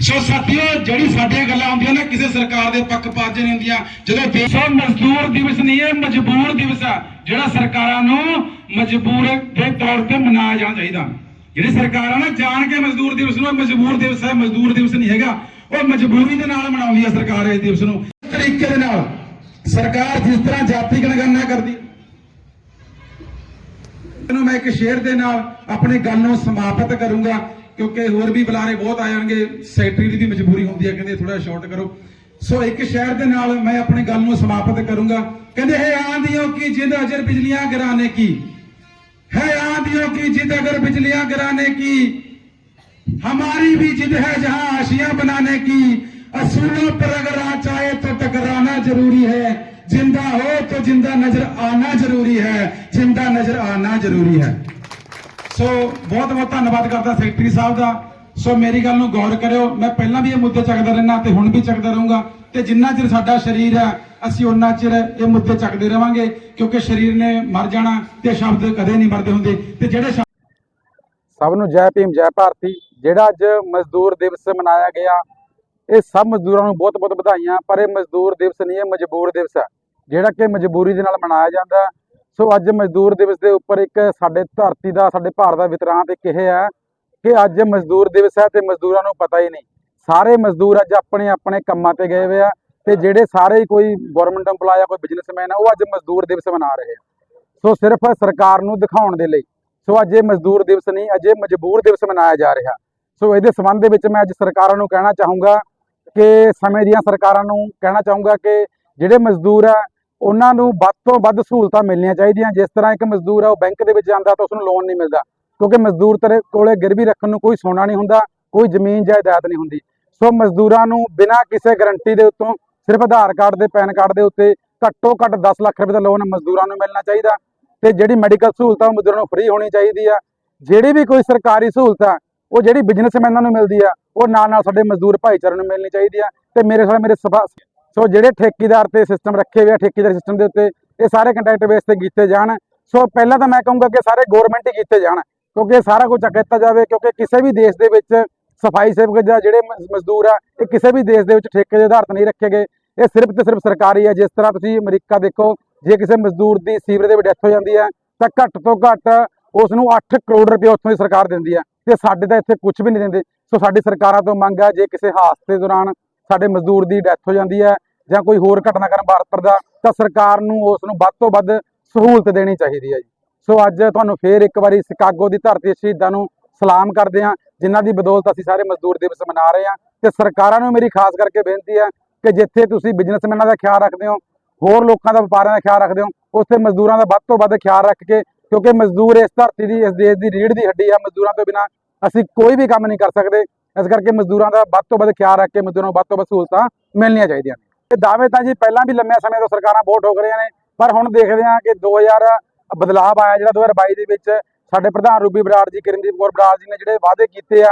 ਸੋ ਸਾਥੀਓ, ਜਿਹੜੀ ਸਾਡੀਆਂ ਗੱਲਾਂ ਹੁੰਦੀਆਂ ਨਾ, ਕਿਸੇ ਸਰਕਾਰ ਦੇ ਪੱਖਪਾਤ ਨਹੀਂ ਹੁੰਦੀਆਂ। ਜਦੋਂ ਦੇਸ਼ੋ ਮਜ਼ਦੂਰ ਦਿਵਸ ਨਹੀਂ ਹੈ, ਮਜਬੂਰ ਦਿਵਸ ਆ, ਜਿਹੜਾ ਸਰਕਾਰਾਂ ਨੂੰ ਮਜਬੂਰ ਦੇ ਤੌਰ ਤੇ ਮਨਾਇਆ ਜਾਣਾ ਚਾਹੀਦਾ। ਜਿਹੜੀ ਸਰਕਾਰਾਂ ਨਾ ਜਾਣ ਕੇ ਮਜ਼ਦੂਰ ਦਿਵਸ ਨੂੰ ਮਜਬੂਰ ਦਿਵਸ ਹੈ, ਮਜ਼ਦੂਰ ਦਿਵਸ ਨਹੀਂ ਹੈਗਾ। ਉਹ ਮਜਬੂਰੀ ਦੇ ਨਾਲ ਮਨਾਉਂਦੀ ਹੈ ਸਰਕਾਰ ਇਸ ਦਿਵਸ ਨੂੰ। ਤਰੀਕੇ ਦੇ ਨਾਲ ਸਰਕਾਰ ਜਿਸ ਤਰ੍ਹਾਂ ਜਾਤੀ ਗਣਗਣਨਾ ਕਰਦੀ ਹੈ ਮੈਂ ਇੱਕ ਸ਼ੇਰ ਦੇ ਨਾਲ ਆਪਣੀ ਗੱਲ ਨੂੰ ਸਮਾਪਤ ਕਰੂੰਗਾ। ਕਿਉਂਕਿ ਹੋਰ ਵੀ ਬੁਲਾਰੇ ਬਹੁਤ ਆ ਜਾਣਗੇ ਸੈਕਟਰੀ ਦੀ ਵੀ ਮਜਬੂਰੀ ਹੁੰਦੀ ਹੈ ਕਹਿੰਦੇ ਥੋੜਾ ਸ਼ਾਰਟ ਕਰੋ ਸੋ ਇੱਕ ਸ਼ੇਰ ਦੇ ਨਾਲ ਮੈਂ ਆਪਣੀ ਗੱਲ ਨੂੰ ਸਮਾਪਤ ਕਰੂੰਗਾ ਕਹਿੰਦੇ ਹੈ ਆਂਧੀਆਂ ਕੀ ਜਿੰਦ ਅਜਰ ਬਿਜਲੀਆਂ ਗਿਰਾਨੇ ਕੀ है आंधियों की जिद अगर बिजलियां गिराने की हमारी भी जिद है जहां आशियां बनाने की असूलों पर अगर आ चाहे तो टकराना जरूरी है जिंदा हो तो जिंदा नजर आना जरूरी है जिंदा नजर आना जरूरी है ਸੋ ਬਹੁਤ ਬਹੁਤ ਧੰਨਵਾਦ ਕਰਦਾ ਸੈਕਟਰੀ ਸਾਹਿਬ ਦਾ। ਸੋ ਮੇਰੀ ਗੱਲ ਨੂੰ ਗੌਰ ਕਰਿਓ। ਮੈਂ ਪਹਿਲਾਂ ਵੀ ਇਹ ਮੁੱਦੇ ਚੱਕਦਾ ਰਹਿਣਾ ਤੇ ਹੁਣ ਵੀ ਚੱਕਦਾ ਰਹੂੰਗਾ। ਤੇ ਜਿੰਨਾ ਚਿਰ ਸਾਡਾ ਸਰੀਰ ਹੈ, ਅਸੀਂ ਉਹਨਾਂ ਚਿਰ ਇਹ ਮੁੱਦੇ ਚੱਕਦੇ ਰਵਾਂਗੇ, ਕਿਉਂਕਿ ਸਰੀਰ ਨੇ ਮਰ ਜਾਣਾ ਤੇ ਸ਼ਬਦ ਕਦੇ ਨਹੀਂ ਮਰਦੇ ਹੁੰਦੇ। ਤੇ ਜਿਹੜੇ ਸਭ ਨੂੰ ਜੈ ਭੀਮ, ਜੈ ਭਾਰਤੀ। ਜਿਹੜਾ ਅੱਜ ਮਜ਼ਦੂਰ ਦਿਵਸ ਮਨਾਇਆ ਗਿਆ, ਇਹ ਸਭ ਮਜ਼ਦੂਰਾਂ ਨੂੰ ਬਹੁਤ-ਬਹੁਤ ਵਧਾਈਆਂ, ਪਰ ਇਹ ਮਜ਼ਦੂਰ ਦਿਵਸ ਨਹੀਂ, ਇਹ ਮਜਬੂਰ ਦਿਵਸ ਹੈ। ਜਿਹੜਾ ਕਿ ਮਜਬੂਰੀ ਦੇ ਨਾਲ ਮਨਾਇਆ ਜਾਂਦਾ ਸੋ ਅੱਜ ਮਜ਼ਦੂਰ ਦਿਵਸ ਦੇ ਉੱਪਰ ਇੱਕ ਸਾਡੇ ਧਰਤੀ ਦਾ, ਸਾਡੇ ਭਾਰਤ ਦਾ ਵਿਤਰਾਂਤ ਇੱਕ ਇਹ ਹੈ ਕਿ ਅੱਜ ਮਜ਼ਦੂਰ ਦਿਵਸ ਹੈ ਤੇ ਮਜ਼ਦੂਰਾਂ ਨੂੰ ਪਤਾ ਹੀ ਨਹੀਂ। ਸਾਰੇ ਮਜ਼ਦੂਰ ਅੱਜ ਆਪਣੇ ਆਪਣੇ ਕੰਮਾਂ ਤੇ ਗਏ ਹੋਏ ਆ ਤੇ ਜਿਹੜੇ ਸਾਰੇ ਕੋਈ ਗਵਰਨਮੈਂਟ EMPLOYE ਆ, ਕੋਈ ਬਿਜ਼ਨਸਮੈਨ ਆ, ਉਹ ਅੱਜ ਮਜ਼ਦੂਰ ਦਿਵਸ ਮਨਾ ਰਹੇ ਆ। ਸੋ ਸਿਰਫ ਸਰਕਾਰ ਨੂੰ ਦਿਖਾਉਣ ਦੇ ਲਈ, ਸੋ ਅੱਜ ਇਹ ਮਜ਼ਦੂਰ ਦਿਵਸ ਨਹੀਂ, ਅਜੇ ਮਜਬੂਰ ਦਿਵਸ ਮਨਾਇਆ ਜਾ ਰਿਹਾ। ਸੋ ਇਹਦੇ ਸੰਬੰਧ ਦੇ ਵਿੱਚ ਮੈਂ ਅੱਜ ਸਰਕਾਰਾਂ ਨੂੰ ਕਹਿਣਾ ਚਾਹੂੰਗਾ ਕਿ ਸਮੇਂ ਦੀਆਂ ਸਰਕਾਰਾਂ ਨੂੰ ਕਹਿਣਾ ਚਾਹੂੰਗਾ ਕਿ ਜਿਹੜੇ ਮਜ਼ਦੂਰ ਆ ਉਹਨਾਂ ਨੂੰ ਵੱਧ ਤੋਂ ਵੱਧ ਸਹੂਲਤਾਂ ਮਿਲਣੀਆਂ ਚਾਹੀਦੀਆਂ। ਜਿਸ ਤਰ੍ਹਾਂ ਇੱਕ ਮਜ਼ਦੂਰ ਆ, ਉਹ ਬੈਂਕ ਦੇ ਵਿੱਚ ਜਾਂਦਾ ਤਾਂ ਉਸ ਨੂੰ ਲੋਨ ਨਹੀਂ ਮਿਲਦਾ। ਕਿਉਂਕਿ ਮਜ਼ਦੂਰ ਤੇਰੇ ਕੋਲੇ ਗਿਰਵੀ ਰੱਖਣ ਨੂੰ ਕੋਈ ਸੋਨਾ ਨਹੀਂ ਹੁੰਦਾ, ਕੋਈ ਜ਼ਮੀਨ ਜਾਇਦਾਦ ਨਹੀਂ ਹੁੰਦੀ। ਸੋ ਮਜ਼ਦੂਰਾਂ ਨੂੰ ਬਿਨਾਂ ਕਿਸੇ ਗਾਰੰਟੀ ਦੇ ਉੱਤੋਂ ਸਿਰਫ ਆਧਾਰ ਕਾਰਡ ਦੇ, ਪੈਨ ਕਾਰਡ ਦੇ ਉੱਤੇ ਘੱਟੋ ਘੱਟ 10 ਲੱਖ ਰੁਪਏ ਦਾ ਲੋਨ ਮਜ਼ਦੂਰਾਂ ਨੂੰ ਮਿਲਣਾ ਚਾਹੀਦਾ। ਤੇ ਜਿਹੜੀ ਮੈਡੀਕਲ ਸਹੂਲਤਾਂ ਉਹ ਮਜ਼ਦੂਰਾਂ ਨੂੰ ਫ੍ਰੀ ਹੋਣੀ ਚਾਹੀਦੀ ਆ। ਜਿਹੜੀ ਵੀ ਕੋਈ ਸਰਕਾਰੀ ਸਹੂਲਤਾਂ ਉਹ ਜਿਹੜੀ ਬਿਜ਼ਨਸਮੈਨਾਂ ਨੂੰ ਮਿਲਦੀ ਆ, ਉਹ ਨਾਲ ਨਾਲ ਸਾਡੇ ਮਜ਼ਦੂਰ ਭਾਈਚਾਰੇ ਨੂੰ ਮਿਲਣੀ ਚਾਹੀਦੀ ਆ। ਤੇ ਮੇਰੇ ਸਾਲ ਮੇਰੇ ਸਭਾ ਸੋ ਜਿਹੜੇ ਠੇਕੇਦਾਰ ਤੇ ਸਿਸਟਮ ਰੱਖੇ ਹੋਏ ਆ, ਠੇਕੇਦਾਰ ਸਿਸਟਮ ਦੇ ਉੱਤੇ ਇਹ ਸਾਰੇ ਕੰਟਰੈਕਟ ਬੇਸ ਤੇ ਕੀਤੇ ਜਾਣ। ਸੋ ਪਹਿਲਾਂ ਤਾਂ ਮੈਂ ਕਹੂੰਗਾ ਕਿ ਸਾਰੇ ਗਵਰਨਮੈਂਟ ਹੀ ਕੀਤੇ ਜਾਣ, ਕਿਉਂਕਿ ਇਹ ਸਾਰਾ ਕੁਝ ਦਿੱਤਾ ਜਾਵੇ, ਕਿਉਂਕਿ ਕਿਸੇ ਵੀ ਦੇਸ਼ ਦੇ ਵਿੱਚ ਸਫ਼ਾਈ ਸੇਵਕ ਜਾਂ ਜਿਹੜੇ ਮ- ਮਜ਼ਦੂਰ ਆ, ਇਹ ਕਿਸੇ ਵੀ ਦੇਸ਼ ਦੇ ਵਿੱਚ ਠੇਕੇ ਦੇ ਆਧਾਰ ਤੇ ਨਹੀਂ ਰੱਖੇ ਗਏ। ਇਹ ਸਿਰਫ ਤੇ ਸਿਰਫ ਸਰਕਾਰੀ ਹੈ ਜਿਸ ਤਰ੍ਹਾਂ ਤੁਸੀਂ ਅਮਰੀਕਾ ਦੇਖੋ, ਜੇ ਕਿਸੇ ਮਜ਼ਦੂਰ ਦੀ ਸੀਵਰੇਜ ਦੇ ਵਿੱਚ ਡੈਥ ਹੋ ਜਾਂਦੀ ਹੈ ਤਾਂ ਘੱਟ ਤੋਂ ਘੱਟ ਉਸ ਨੂੰ 8 ਕਰੋੜ ਰੁਪਏ ਉੱਥੋਂ ਦੀ ਸਰਕਾਰ ਦਿੰਦੀ ਹੈ ਤੇ ਸਾਡੇ ਤਾਂ ਇੱਥੇ ਕੁਝ ਵੀ ਨਹੀਂ ਦਿੰਦੇ। ਸੋ ਸਾਡੀ ਸਰਕਾਰਾਂ ਤੋਂ ਮੰਗ ਹੈ ਜੇ ਕਿਸੇ ਹਾਦਸੇ ਦੌਰਾਨ ਸਾਡੇ ਮਜ਼ਦੂਰ ਦੀ ਡੈਥ ਹੋ ਜਾਂਦੀ ਹੈ ਜਾਂ ਕੋਈ ਹੋਰ ਘਟਨਾਕ੍ਰਮ ਵਾਪਰਦਾ ਤਾਂ ਸਰਕਾਰ ਨੂੰ ਉਸ ਨੂੰ ਵੱਧ ਤੋਂ ਵੱਧ ਸਹੂਲਤ ਦੇਣੀ ਚਾਹੀਦੀ ਹੈ ਜੀ। ਸੋ ਅੱਜ ਤੁਹਾਨੂੰ ਫੇਰ ਇੱਕ ਵਾਰੀ ਸ਼ਿਕਾਗੋ ਦੀ ਧਰਤੀ ਸ਼ਹੀਦਾਂ ਨੂੰ ਸਲਾਮ ਕਰਦੇ ਹਾਂ, ਜਿਨ੍ਹਾਂ ਦੀ ਬਦੌਲਤ ਅਸੀਂ ਸਾਰੇ ਮਜ਼ਦੂਰ ਦਿਵਸ ਮਨਾ ਰਹੇ ਹਾਂ। ਤੇ ਸਰਕਾਰਾਂ ਨੂੰ ਮੇਰੀ ਖਾਸ ਕਰਕੇ ਬੇਨਤੀ ਹੈ ਕਿ ਜਿੱਥੇ ਤੁਸੀਂ ਬਿਜ਼ਨਸਮੈਨਾਂ ਦਾ ਖਿਆਲ ਰੱਖਦੇ ਹੋ, ਹੋਰ ਲੋਕਾਂ ਦਾ, ਵਪਾਰੀਆਂ ਦਾ ਖਿਆਲ ਰੱਖਦੇ ਹੋ, ਉੱਥੇ ਮਜ਼ਦੂਰਾਂ ਦਾ ਵੱਧ ਤੋਂ ਵੱਧ ਖਿਆਲ ਰੱਖ ਕੇ, ਕਿਉਂਕਿ ਮਜ਼ਦੂਰ ਇਸ ਧਰਤੀ ਦੀ, ਇਸ ਦੇਸ਼ ਦੀ ਰੀੜ੍ਹ ਦੀ ਹੱਡੀ ਹੈ ਮਜ਼ਦੂਰਾਂ ਤੋਂ ਬਿਨਾ ਅਸੀਂ ਕੋਈ ਵੀ ਕੰਮ ਨਹੀਂ ਕਰ ਸਕਦੇ। ਇਸ ਕਰਕੇ ਮਜ਼ਦੂਰਾਂ ਦਾ ਵੱਧ ਤੋਂ ਵੱਧ ਖਿਆਲ ਰੱਖ ਕੇ ਮਜ਼ਦੂਰਾਂ ਨੂੰ ਵੱਧ ਤੋਂ ਵੱਧ ਸਹੂਲਤਾਂ ਮਿਲਣੀਆਂ ਚਾਹੀਦੀਆਂ ਨੇ। ਇਹ ਦਾਅਵੇ ਤਾਂ ਜੀ ਪਹਿਲਾਂ ਵੀ ਲੰਮੇ ਸਮੇਂ ਤੋਂ ਸਰਕਾਰਾਂ ਬਹੁਤ ਠੋਕ ਰਹੀਆਂ ਨੇ, ਪਰ ਹੁਣ ਦੇਖਦੇ ਹਾਂ ਕਿ 2000 ਬਦਲਾਅ ਆਇਆ ਜਿਹੜਾ 2022 ਦੇ ਵਿੱਚ ਸਾਡੇ ਪ੍ਰਧਾਨ ਰੂਬੀ ਬਰਾੜ ਜੀ, ਕਿਰਨਦੀਪ ਕੌਰ ਬਰਾੜ ਜੀ ਨੇ ਜਿਹੜੇ ਵਾਅਦੇ ਕੀਤੇ ਆ,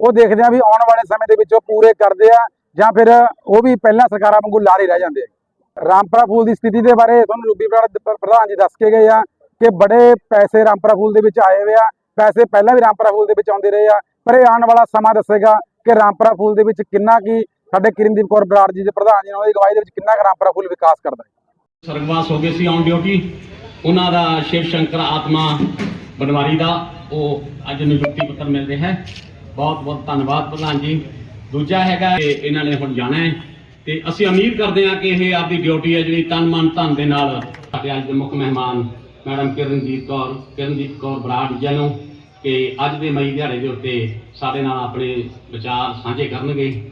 ਉਹ ਦੇਖਦੇ ਆ ਵੀ ਆਉਣ ਵਾਲੇ ਸਮੇਂ ਦੇ ਵਿੱਚ ਉਹ ਪੂਰੇ ਕਰਦੇ ਆ ਜਾਂ ਫਿਰ ਉਹ ਵੀ ਪਹਿਲਾਂ ਸਰਕਾਰਾਂ ਵਾਂਗੂ ਲਾਰੇ ਰਹਿ ਜਾਂਦੇ ਆ। ਰਾਮਪੁਰਾ ਫੂਲ ਦੀ ਸਥਿਤੀ ਦੇ ਬਾਰੇ ਤੁਹਾਨੂੰ ਰੂਬੀ ਬਰਾੜ ਪ੍ਰਧਾਨ ਜੀ ਦੱਸ ਕੇ ਗਏ ਆ ਕਿ ਬੜੇ ਪੈਸੇ ਰਾਮਪੁਰਾ ਫੂਲ ਦੇ ਵਿੱਚ ਆਏ ਹੋਏ ਆ, ਪੈਸੇ ਪਹਿਲਾਂ ਵੀ ਰਾਮਪੁਰਾ ਫੂਲ ਦੇ ਵਿੱਚ ਆਉਂਦੇ ਰਹੇ ਆ, ਪਰ ਇਹ ਆਉਣ ਵਾਲਾ ਸਮਾਂ ਦੱਸੇਗਾ ਕਿ ਰਾਮਪੁਰਾ ਫੂਲ ਦੇ ਵਿੱਚ ਕਿੰਨਾ ਕੀ ਸਾਡੇ ਕਿਰਨਦੀਪ ਕੌਰ ਬਰਾੜ ਜੀ ਦੇ ਪ੍ਰਧਾਨ ਜੀ ਨੇ ਉਹਦੀ ਅਗਵਾਈ ਦੇ ਵਿੱਚ ਕਿੰਨਾ ਕੁ ਰਾਮਪੁਰਾ ਵਿਕਾਸ ਕਰਦਾ ਹੈ? ਸਰਗਵਾਸ ਹੋ ਗਏ ਸੀ ਔਨ ਡਿਊਟੀ। ਉਹਨਾਂ ਦਾ ਸ਼ਿਵ ਸ਼ੰਕਰ ਆਤਮਾ ਬਨਵਾਰੀ ਦਾ, ਉਹ ਅੱਜ ਨਿਯੁਕਤੀ ਪੱਤਰ ਮਿਲ ਰਿਹਾ ਹੈ। ਬਹੁਤ ਬਹੁਤ ਧੰਨਵਾਦ ਪ੍ਰਧਾਨ ਜੀ। ਦੂਜਾ ਹੈਗਾ ਕਿ ਇਹਨਾਂ ਨੇ ਹੁਣ ਜਾਣਾ ਹੈ ਤੇ ਅਸੀਂ ਉਮੀਦ ਕਰਦੇ ਹਾਂ ਕਿ ਇਹ ਆਪਦੀ ਡਿਊਟੀ ਹੈ ਜਿਹੜੀ ਤਨ ਮਨ ਧਨ ਦੇ ਨਾਲ ਸਾਡੇ ਅੱਜ ਦੇ ਮੁੱਖ ਮਹਿਮਾਨ ਮੈਡਮ ਕਿਰਨਜੀਤ ਕੌਰ ਕਿਰਨਜੀਤ ਕੌਰ ਬਰਾੜ ਜੀ ਨੂੰ ਕਿ ਅੱਜ ਦੇ ਮਈ ਦਿਹਾੜੇ ਦੇ ਉੱਤੇ ਸਾਡੇ ਨਾਲ ਆਪਣੇ ਵਿਚਾਰ ਸਾਂਝੇ ਕਰਨਗੇ।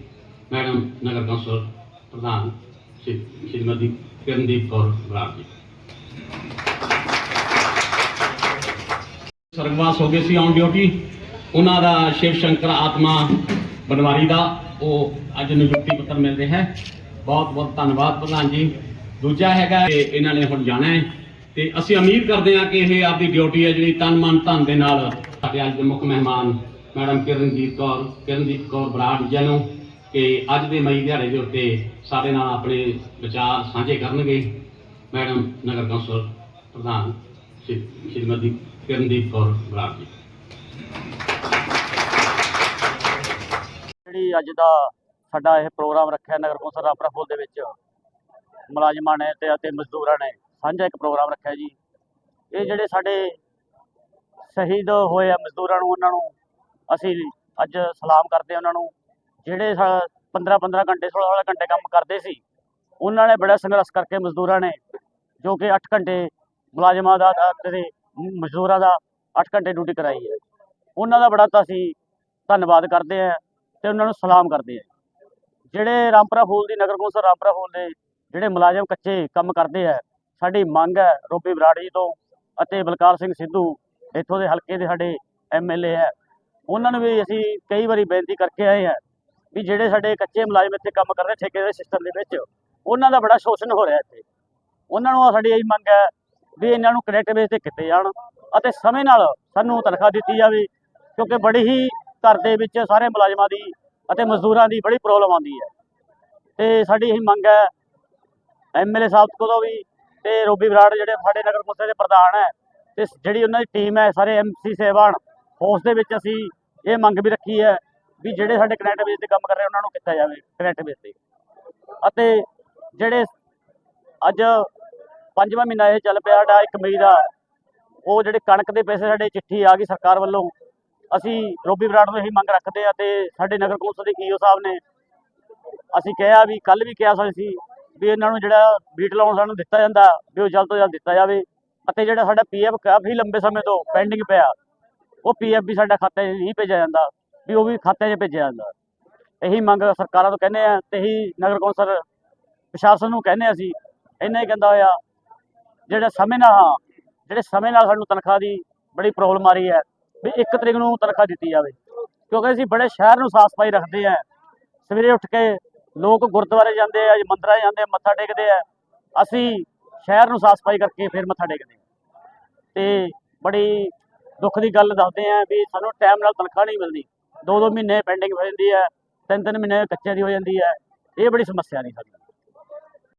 ਮੈਡਮ ਨਗਰ ਕੌਂਸਲ ਪ੍ਰਧਾਨ ਸ਼੍ਰੀ ਸ਼੍ਰੀਮਤੀ ਕਿਰਨਦੀਪ ਕੌਰ ਬਰਾੜ ਜੀ। ਸਰਗਵਾਸ ਹੋ ਗਏ ਸੀ ਔਨ ਡਿਊਟੀ ਉਹਨਾਂ ਦਾ ਸ਼ਿਵ ਸ਼ੰਕਰ ਆਤਮਾ ਬਨਵਾਰੀ ਦਾ, ਉਹ ਅੱਜ ਨਿਯੁਕਤੀ ਪੱਤਰ ਮਿਲ ਰਿਹਾ ਹੈ। ਬਹੁਤ ਬਹੁਤ ਧੰਨਵਾਦ ਪ੍ਰਧਾਨ ਜੀ। ਦੂਜਾ ਹੈਗਾ ਕਿ ਇਹਨਾਂ ਨੇ ਹੁਣ ਜਾਣਾ ਹੈ ਤੇ ਅਸੀਂ ਉਮੀਦ ਕਰਦੇ ਹਾਂ ਕਿ ਇਹ ਆਪਦੀ ਡਿਊਟੀ ਹੈ ਜਿਹੜੀ ਤਨ ਮਨ ਧਨ ਦੇ ਨਾਲ ਸਾਡੇ ਅੱਜ ਦੇ ਮੁੱਖ ਮਹਿਮਾਨ ਮੈਡਮ ਕਿਰਨਜੀਤ ਕੌਰ ਕਿਰਨਜੀਤ ਕੌਰ ਬਰਾੜ ਜੀ ਨੂੰ ਕਿ ਅੱਜ ਦੇ ਮਈ ਦਿਹਾੜੇ ਦੇ ਉੱਤੇ ਸਾਡੇ ਨਾਲ ਆਪਣੇ ਵਿਚਾਰ ਸਾਂਝੇ ਕਰਨਗੇ ਮੈਡਮ ਨਗਰ ਕੌਂਸਲ ਪ੍ਰਧਾਨ ਸ਼੍ਰੀਮਤੀ ਕਿਰਨਦੀਪ ਕੌਰ ਬਰਾੜ ਜੀ। ਜਿਹੜੀ ਅੱਜ ਦਾ ਸਾਡਾ ਇਹ ਪ੍ਰੋਗਰਾਮ ਰੱਖਿਆ ਨਗਰ ਕੌਂਸਲ ਰਾਮਪੁਰਾ ਦੇ ਵਿੱਚ, ਮੁਲਾਜ਼ਮਾਂ ਨੇ ਤੇ ਅਤੇ ਮਜ਼ਦੂਰਾਂ ਨੇ ਸਾਂਝਾ ਇੱਕ ਪ੍ਰੋਗਰਾਮ ਰੱਖਿਆ ਜੀ। ਇਹ ਜਿਹੜੇ ਸਾਡੇ ਸ਼ਹੀਦ ਹੋਏ ਆ ਮਜ਼ਦੂਰਾਂ ਨੂੰ, ਉਹਨਾਂ ਨੂੰ ਅਸੀਂ ਅੱਜ ਸਲਾਮ ਕਰਦੇ ਹਾਂ, ਉਹਨਾਂ ਨੂੰ ਜਿਹੜੇ 15 15 ਘੰਟੇ 16 16 ਘੰਟੇ ਕੰਮ ਕਰਦੇ ਸੀ, ਉਹਨਾਂ ਨੇ ਬੜਾ ਸੰਘਰਸ਼ ਕਰਕੇ ਮਜ਼ਦੂਰਾਂ ਨੇ, ਜੋ ਕਿ 8 ਘੰਟੇ ਮੁਲਾਜ਼ਮਾਂ ਦਾ ਦਾ ਤੇ ਮਜ਼ਦੂਰਾਂ ਦਾ 8 ਘੰਟੇ ਡਿਊਟੀ ਕਰਾਈ ਹੈ। ਉਹਨਾਂ ਦਾ ਬੜਾ ਤਾਂ ਅਸੀਂ ਧੰਨਵਾਦ ਕਰਦੇ ਹਾਂ ਤੇ ਉਹਨਾਂ ਨੂੰ ਸਲਾਮ ਕਰਦੇ ਹਾਂ। ਜਿਹੜੇ ਰਾਮਪੁਰਾ ਫੂਲ ਦੀ, ਨਗਰ ਕੌਂਸਲ ਰਾਮਪੁਰਾ ਫੂਲ ਦੇ ਜਿਹੜੇ ਮੁਲਾਜ਼ਮ ਕੱਚੇ ਕੰਮ ਕਰਦੇ ਆ, ਸਾਡੀ ਮੰਗ ਹੈ ਰੋਬੀ ਬਰਾੜ ਜੀ ਤੋਂ ਅਤੇ ਬਲਕਾਰ ਸਿੰਘ ਸਿੱਧੂ, ਇੱਥੋਂ ਦੇ ਹਲਕੇ ਦੇ ਸਾਡੇ ਐਮਐਲਏ ਹੈ। ਉਹਨਾਂ ਨੂੰ ਵੀ ਅਸੀਂ ਕਈ ਵਾਰੀ ਬੇਨਤੀ ਕਰਕੇ ਆਏ ਆ ਵੀ ਜਿਹੜੇ ਸਾਡੇ ਕੱਚੇ ਮੁਲਾਜ਼ਮ ਇੱਥੇ ਕੰਮ ਕਰ ਰਹੇ ਠੇਕੇ ਦੇ ਸਿਸਟਮ ਦੇ ਵਿੱਚ, ਉਹਨਾਂ ਦਾ ਬੜਾ ਸ਼ੋਸ਼ਣ ਹੋ ਰਿਹਾ ਇੱਥੇ। ਉਹਨਾਂ ਨੂੰ ਸਾਡੀ ਇਹੀ ਮੰਗ ਹੈ ਵੀ ਇਹਨਾਂ ਨੂੰ ਕਨੈਕਟ ਬੇਸ ਤੇ ਕੀਤੇ ਜਾਣ ਅਤੇ ਸਮੇਂ ਨਾਲ ਸਾਨੂੰ ਤਨਖਾਹ ਦਿੱਤੀ ਜਾਵੇ, ਕਿਉਂਕਿ ਬੜੀ ਹੀ ਘਰ ਦੇ ਵਿੱਚ ਸਾਰੇ ਮੁਲਾਜ਼ਮਾਂ ਦੀ ਅਤੇ ਮਜ਼ਦੂਰਾਂ ਦੀ ਬੜੀ ਪ੍ਰੋਬਲਮ ਆਉਂਦੀ ਹੈ। ਤੇ ਸਾਡੀ ਇਹੀ ਮੰਗ ਹੈ ਐਮਐਲਏ ਸਾਹਿਬ ਕੋਲੋਂ ਵੀ ਤੇ ਰੋਬੀ ਬਰਾੜ ਜਿਹੜੇ ਸਾਡੇ ਨਗਰ ਕੌਂਸਲ ਦੇ ਪ੍ਰਧਾਨ ਹੈ, ਤੇ ਜਿਹੜੀ ਉਹਨਾਂ ਦੀ ਟੀਮ ਹੈ, ਸਾਰੇ ਐਮਸੀ ਸਹਿਬਾਨ ਫੋਰਸ ਦੇ ਵਿੱਚ ਅਸੀਂ ਇਹ ਮੰਗ ਵੀ ਰੱਖੀ ਹੈ ਵੀ ਜਿਹੜੇ ਸਾਡੇ ਕਨੈਕਟ ਬੇਸ ਤੇ ਕੰਮ ਕਰ ਰਹੇ ਉਹਨਾਂ ਨੂੰ ਕੀਤਾ ਜਾਵੇ, ਕਨੈਕਟ ਬੇਸ ਤੇ। ਅਤੇ ਜਿਹੜੇ ਅੱਜ ਪੰਜਵਾਂ ਮਹੀਨਾ ਇਹ ਚੱਲ ਪਿਆ, ਸਾਡਾ 1 ਮਈ ਦਾ, ਉਹ ਜਿਹੜੇ ਕਣਕ ਦੇ ਪੈਸੇ ਸਾਡੇ ਚਿੱਠੀ ਆ ਗਈ ਸਰਕਾਰ ਵੱਲੋਂ। ਅਸੀਂ ਰੋਬੀ ਬਰਾੜ ਨੂੰ ਇਹੀ ਮੰਗ ਰੱਖਦੇ ਆ ਤੇ ਸਾਡੇ ਨਗਰ ਕੌਂਸਲ ਦੇ ਈਓ ਸਾਹਿਬ ਨੇ ਅਸੀਂ ਕਿਹਾ ਵੀ ਕੱਲ ਵੀ ਕਿਹਾ ਸੀ ਵੀ ਇਹਨਾਂ ਨੂੰ ਜਿਹੜਾ ਬੀਟ ਲਾਉਣ ਸਾਨੂੰ ਦਿੱਤਾ ਜਾਂਦਾ, ਵੀ ਉਹ ਜਲਦ ਤੋਂ ਜਲਦ ਦਿੱਤਾ ਜਾਵੇ। ਅਤੇ ਜਿਹੜਾ ਸਾਡਾ ਪੀਐਫ ਕਾਫੀ ਲੰਬੇ ਸਮੇਂ ਤੋਂ ਪੈਂਡਿੰਗ ਪਿਆ, ਉਹ ਪੀਐਫ ਵੀ ਸਾਡਾ ਖਾਤੇ 'ਚ ਨਹੀਂ ਭੇਜਿਆ ਜਾਂਦਾ। ਵੀ ਉਹ ਵੀ ਖਾਤੇ 'ਚ ਭੇਜਿਆ ਜਾਂਦਾ। ਇਹੀ ਮੰਗ ਸਰਕਾਰਾਂ ਤੋਂ ਕਹਿੰਦੇ ਆ ਤੇ ਇਹੀ ਨਗਰ ਕੌਂਸਲ ਪ੍ਰਸ਼ਾਸਨ ਨੂੰ ਕਹਿੰਦੇ ਅਸੀਂ, ਇੰਨਾ ਹੀ ਕਹਿੰਦਾ ਹੋਇਆ। ਜਿਹੜੇ ਸਮੇਂ ਨਾਲ, ਹਾਂ, ਜਿਹੜੇ ਸਮੇਂ ਨਾਲ ਸਾਨੂੰ ਤਨਖਾਹ ਦੀ ਬੜੀ ਪ੍ਰੋਬਲਮ ਆ ਰਹੀ ਹੈ, ਵੀ ਇੱਕ ਤਰੀਕ ਨੂੰ ਤਨਖਾਹ ਦਿੱਤੀ ਜਾਵੇ। ਕਿਉਂਕਿ ਅਸੀਂ ਬੜੇ ਸ਼ਹਿਰ ਨੂੰ ਸਾਫ਼ ਸਫ਼ਾਈ ਰੱਖਦੇ ਆ। ਸਵੇਰੇ ਉੱਠ ਕੇ ਲੋਕ ਗੁਰਦੁਆਰੇ ਜਾਂਦੇ ਆ, ਮੰਦਰਾਂ ਜਾਂਦੇ ਆ, ਮੱਥਾ ਟੇਕਦੇ ਆ। ਅਸੀਂ ਸ਼ਹਿਰ ਨੂੰ ਸਾਫ਼ ਸਫ਼ਾਈ ਕਰਕੇ ਫਿਰ ਮੱਥਾ ਟੇਕਦੇ ਆ। ਤੇ ਬੜੀ ਦੁੱਖ ਦੀ ਗੱਲ ਦੱਸਦੇ ਆ ਵੀ ਸਾਨੂੰ ਟਾਈਮ ਨਾਲ ਤਨਖਾਹ ਨਹੀਂ ਮਿਲਦੀ। ਦੋ ਦੋ ਮਹੀਨੇ ਪੈਂਡਿੰਗ ਹੋ ਜਾਂਦੀ ਹੈ ਤਿੰਨ ਤਿੰਨ ਮਹੀਨੇ ਕੱਚੇ ਦੀ ਹੋ ਜਾਂਦੀ ਹੈ। ਇਹ ਬੜੀ ਸਮੱਸਿਆ ਨਹੀਂ ਸਾਡੀ।